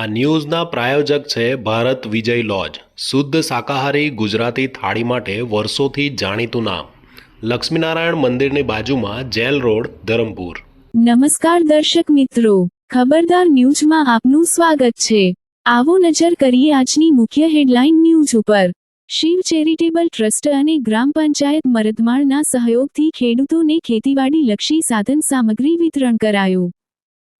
આ ન્યૂઝના પ્રાયોજક છે ભારત વિજય લોજ. શુદ્ધ શાકાહારી ગુજરાતી થાળી માટે વર્ષોથી જાણીતું નામ. લક્ષ્મીનારાયણ મંદિરની બાજુમાં જેલ રોડ, ધરમપુર. નમસ્કાર દર્શક મિત્રો. ખબરદાર ન્યૂઝમાં આપનું સ્વાગત છે. આવો નજર કરીએ આજની મુખ્ય હેડલાઇન ન્યૂઝ ઉપર. શિવ ચેરિટેબલ ટ્રસ્ટ અને ગ્રામ પંચાયત મરદમાળના સહયોગથી ખેડૂતોને ખેતીવાડી લક્ષી સાધન સામગ્રી વિતરણ કરાયું.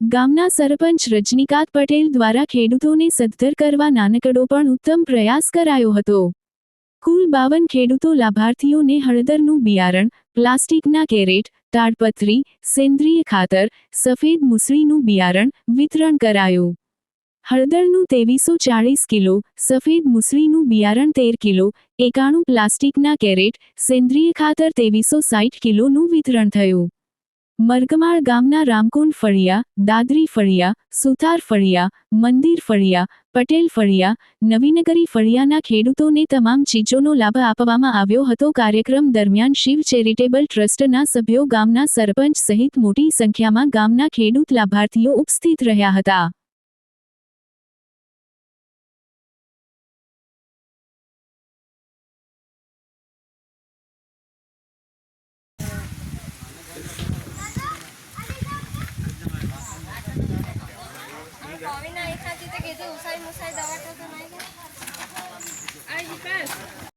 ગામના સરપંચ રજનીકાંત પટેલ દ્વારા ખેડૂતોને સદ્ધર કરવા નાનકડો પણ ઉત્તમ પ્રયાસ કરાયો હતો. કુલ બાવન ખેડૂતો લાભાર્થીઓને હળદરનું બિયારણ, પ્લાસ્ટિકના કેરેટ, તાડપત્રી, સેન્દ્રિય ખાતર, સફેદ મુસળીનું બિયારણ વિતરણ કરાયું. હળદરનું ત્રેવીસો ચાળીસ કિલો, સફેદ મુસળીનું બિયારણ તેર કિલો, એકાણું પ્લાસ્ટિકના કેરેટ, સેન્દ્રિય ખાતર ત્રેવીસો સાઠ કિલોનું વિતરણ થયું. મરગમાળ ગામના રામકુંડ ફળિયા, દાદરી ફળિયા, સુથાર ફળિયા, મંદિર ફળિયા, પટેલ ફળિયા, નવીનગરી ફળિયાના ખેડૂતોને તમામ ચીજોનો લાભ આપવામાં આવ્યો હતો. કાર્યક્રમ દરમિયાન શિવ ચેરિટેબલ ટ્રસ્ટના સભ્યો ગામના સરપંચ સહિત મોટી સંખ્યામાં ગામના ખેડૂત લાભાર્થીઓ ઉપસ્થિત રહ્યા હતા. আমি না এখান থেকে গেছি উসাই মুসাই দেওয়াটা তো নাই